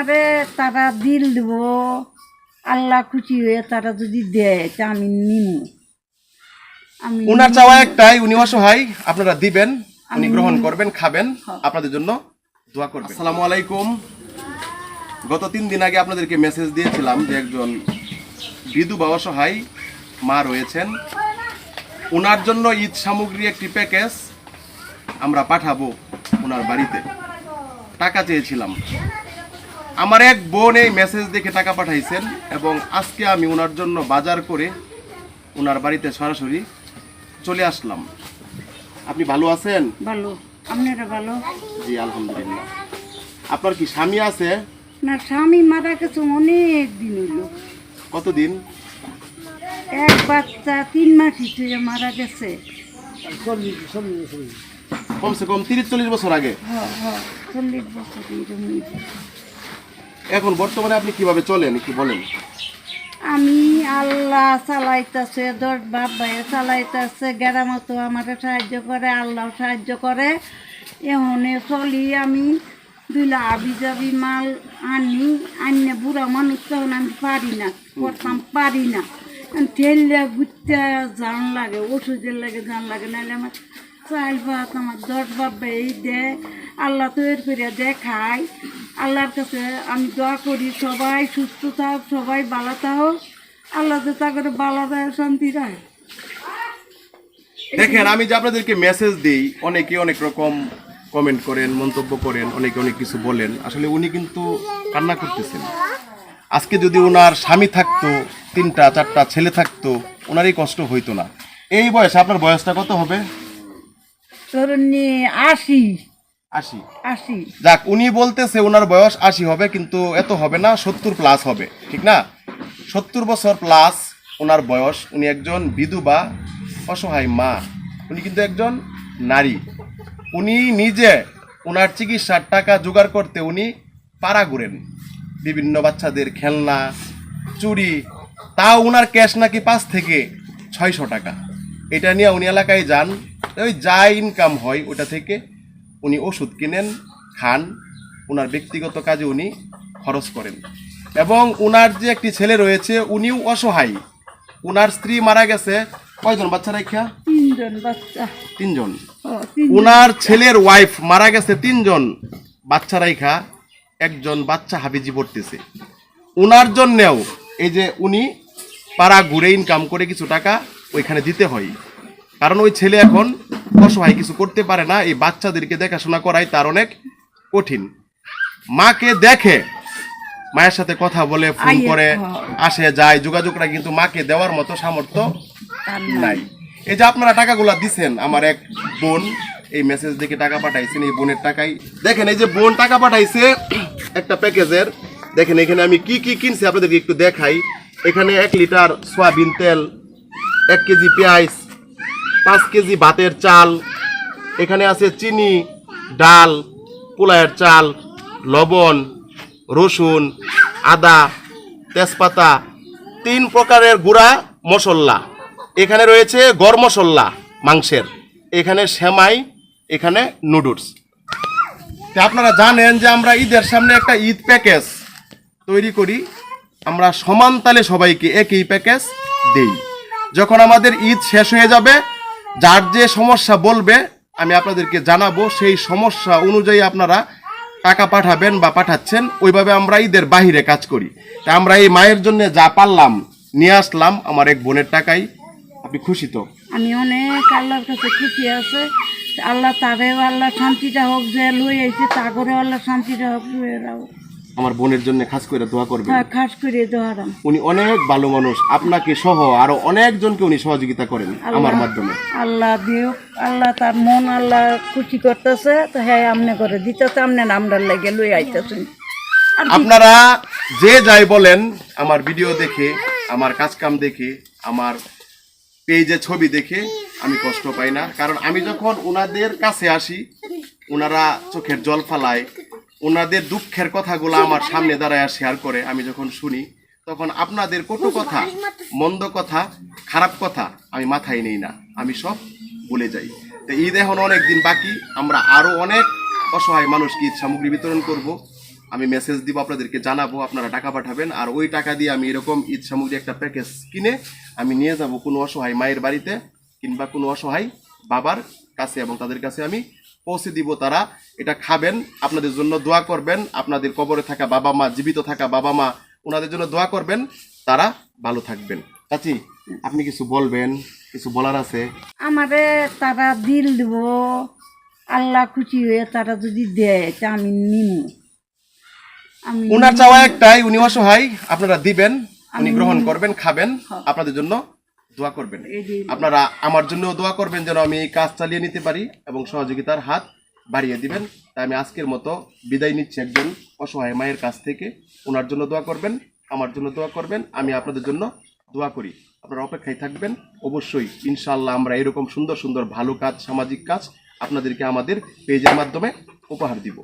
আমারে তারা দিল দিব। আল্লাহ খুশি হয়ে তারা যদি দেয় তা আমি নিমু। আমি উনার চাওয়া একটাই উনি অসহায় আপনারা দিবেন উনি গ্রহণ করবেন খাবেন আপনাদের জন্য দোয়া করবেন। আসসালামু আলাইকুম। গত তিন দিন আগে আপনাদেরকে মেসেজ দিয়েছিলাম যে একজন বিধবা অসহায় মা রয়েছেন। ওনার জন্য ঈদ সামগ্রী একটি প্যাকেজ আমরা পাঠাবো ওনার বাড়িতে। টাকা চেয়েছিলাম। আমার এক বোন এই মেসেজ দেখে টাকা পাঠাইছেন এবং আজকে আমি ওনার জন্য বাজার করে ওনার বাড়িতে সরাসরি চলে আসলাম। আপনি ভালো আছেন? ভালো। আপনারা ভালো? জি আলহামদুলিল্লাহ। আপনার কি স্বামী আছে? না স্বামী মারা গেছে অনেক দিন হইল কতদিন? এক বাচ্চা তিন মাস হিসেবে মারা গেছে। কমসে কম তিরিশ চল্লিশ বছর আগে। হ্যাঁ হ্যাঁ চল্লিশ বছর। এখন বর্তমানে আপনি কীভাবে চলেন কি বলেন। আমি আল্লাহ চালাইতেছে দশ বাপ ভাইয়ে চালাইতেছে, গেরামতো আমাকে সাহায্য করে, আল্লাহ সাহায্য করে। এমনে চলি আমি, দুইলা আবি যাবি মাল আনি আনিয়ে বুড়া মানুষ তখন আমি পারি না, করতাম পারি না। ঠেললে ঘুরতে জান লাগে, ওষুধের লাগে জান লাগে নাহলে আমার চাল ভাত দশ বাপ দে, আল্লাহ তৈরি করে দেখায় আল্লাহর কাছে আমি দোয়া করি, সবাই সুস্থ থাক, সবাই ভালো থাক। আল্লাহ যে তা করে ভালো দেয়, শান্তি দেয়। দেখেন, আমি যে আপনাদেরকে মেসেজ দিই অনেকে অনেক রকম কমেন্ট করেন, মন্তব্য করেন, অনেকে অনেক কিছু বলেন। আসলে উনি কিন্তু কান্না করতেছেন। আজকে যদি ওনার স্বামী থাকতো, তিনটা, চারটা ছেলে থাকতো ওনারই কষ্ট হইতো না। এই বয়সে আপনার বয়সটা কত হবে? ধরুন আশি। আশি। আশি। যাক উনি বলতেছে ওনার বয়স আশি হবে কিন্তু এত হবে না সত্তর প্লাস হবে ঠিক না? সত্তর বছর প্লাস ওনার বয়স উনি একজন বিধবা অসহায় মা। উনি কিন্তু একজন নারী। উনি নিজে ওনার চিকিৎসার টাকা জোগাড় করতে উনি পাড়া ঘুরেন। বিভিন্ন বাচ্চাদের খেলনা চুরি তাও ওনার ক্যাশ নাকি পাঁচ থেকে ছয়শো টাকা। এটা নিয়ে উনি এলাকায় যান ওই যা ইনকাম হয় ওটা থেকে উনি ওষুধ কিনেন খান। ওনার ব্যক্তিগত কাজে উনি খরচ করেন। এবং ওনার যে একটি ছেলে রয়েছে উনিও অসহায়। ওনার স্ত্রী মারা গেছে। কয়জন বাচ্চা রেখা তিনজন বাচ্চা। তিনজন। ওনার ছেলের ওয়াইফ মারা গেছে তিনজন। বাচ্চা রাইখা একজন বাচ্চা হাবিজি পড়তেছে। ওনার জন্যেও এই যে উনি পাড়া ঘুরে ইনকাম করে কিছু টাকা ওইখানে দিতে হয়। কারণ ওই ছেলে এখন অসহায় কিছু করতে পারে না। এই বাচ্চাদেরকে দেখাশোনা করাই তার অনেক কঠিন। মাকে দেখে মায়ের সাথে কথা বলে ফোন করে। আসে যায়। যোগাযোগটা কিন্তু মাকে দেওয়ার মতো সামর্থ্য নাই। এই যে আপনারা টাকাগুলা দিছেন আমার এক বোন এই মেসেজ দেখে টাকা পাঠাইছেন এই বোনের টাকাই। দেখেন এই যে বোন টাকা পাঠাইছে একটা প্যাকেজের। দেখেন এখানে আমি কি কি কিনছি আপনাদেরকে একটু দেখাই। এখানে এক লিটার সয়াবিন তেল এক কেজি পেঁয়াজ পাঁচ কেজি ভাতের চাল, এখানে আছে চিনি, ডাল পোলায়ের চাল, লবণ, রসুন, আদা, তেজপাতা, তিন প্রকারের গুঁড়া মশলা। এখানে রয়েছে গরম মশলা মাংসের। এখানে সেমাই, এখানে নুডলস। আপনারা জানেন যে আমরা ঈদের সামনে একটা ঈদ প্যাকেজ তৈরি করি। আমরা সমান তালে সবাইকে একই প্যাকেজ দেই। যখন আমাদের ঈদ শেষ হয়ে যাবে যার যে সমস্যা বলবে, আমি আপনাদেরকে জানাব, সেই সমস্যা অনুযায়ী আপনারা টাকা পাঠাবেন বা পাঠাচ্ছেন, ওইভাবে আমরা ঈদের বাহিরে কাজ করি। তা আমরা এই মায়ের জন্য যা পারলাম নিয়ে আসলাম, আমার এক বোনের টাকাই আপনি খুশি তো? আমি অনেক আল্লাহর কাছে খুশি আছে। আল্লাহ তারেও আল্লাহ শান্তিটা হোক, যে লই আইছে তাগরেও আল্লাহ শান্তিটা হোক, লুয়ে আমার বোনের জন্য খাস করে দোয়া করবেন। হ্যাঁ খাস করে দোয়ারাম উনি অনেক ভালো মানুষ আপনাকে সহ আরও অনেকজনকে উনি সহযোগিতা করেন আমার মাধ্যমে। আল্লাহ দিও আল্লাহ তার মন আল্লাহ খুশি করতেছে তো হ্যাঁ আমনে করে দিতেছে আমনে নামটার লাগে লই আইতেছেন। আপনারা যে যাই বলেন আমার ভিডিও দেখে আমার কাজ কাম দেখে আমার পেজে ছবি দেখে আমি কষ্ট পাই না। কারণ আমি যখন ওনাদের কাছে আসি ওনারা চোখের জল ফালায় ওনাদের দুঃখের কথাগুলো আমার সামনে দাঁড়ায় শেয়ার করে আমি যখন শুনি তখন আপনাদের কটু কথা মন্দ কথা খারাপ কথা আমি মাথায় নেই না আমি সব ভুলে যাই। তো ঈদ এখন অনেক দিন বাকি আমরা আরও অনেক অসহায় মানুষকে ঈদ সামগ্রী বিতরণ করব। আমি মেসেজ দিব আপনাদেরকে জানাব আপনারা টাকা পাঠাবেন আর ওই টাকা দিয়ে আমি এরকম ঈদ সামগ্রী একটা প্যাকেজ কিনে আমি নিয়ে যাব কোনো অসহায় মায়ের বাড়িতে কিংবা কোনো অসহায় বাবার কাছে এবং তাদের কাছে আমি পৌঁছে দিব তারা এটা খাবেন আপনাদের জন্য দোয়া করবেন আপনাদের কবরে থাকা বাবা মা জীবিত থাকা বাবা মা ওনাদের জন্য দোয়া করবেন তারা ভালো থাকবেন। চাচি আপনি কিছু বলবেন? কিছু বলার আছে? আমারে তারা দিল দিব আল্লাহ খুশি হয়ে তারা যদি দেয় তা আমি নিম। আমি ওনার চাওয়া একটাই উনি অসহায় আপনারা দিবেন উনি গ্রহণ করবেন খাবেন আপনাদের জন্য দোয়া করবেন। আপনারা আমার জন্য দোয়া করবেন যেন আমি এই কাজ চালিয়ে নিতে পারি এবং সহযোগিতার হাত বাড়িয়ে দিবেন। তাই আমি আজকের মতো বিদায় নিচ্ছি একজন অসহায় মায়ের কাছ থেকে। ওনার জন্য দোয়া করবেন আমার জন্য দোয়া করবেন আমি আপনাদের জন্য দোয়া করি। আপনারা অপেক্ষায় থাকবেন। অবশ্যই ইনশাআল্লাহ আমরা এরকম সুন্দর সুন্দর ভালো কাজ সামাজিক কাজ আপনাদেরকে আমাদের পেজের মাধ্যমে উপহার দিব।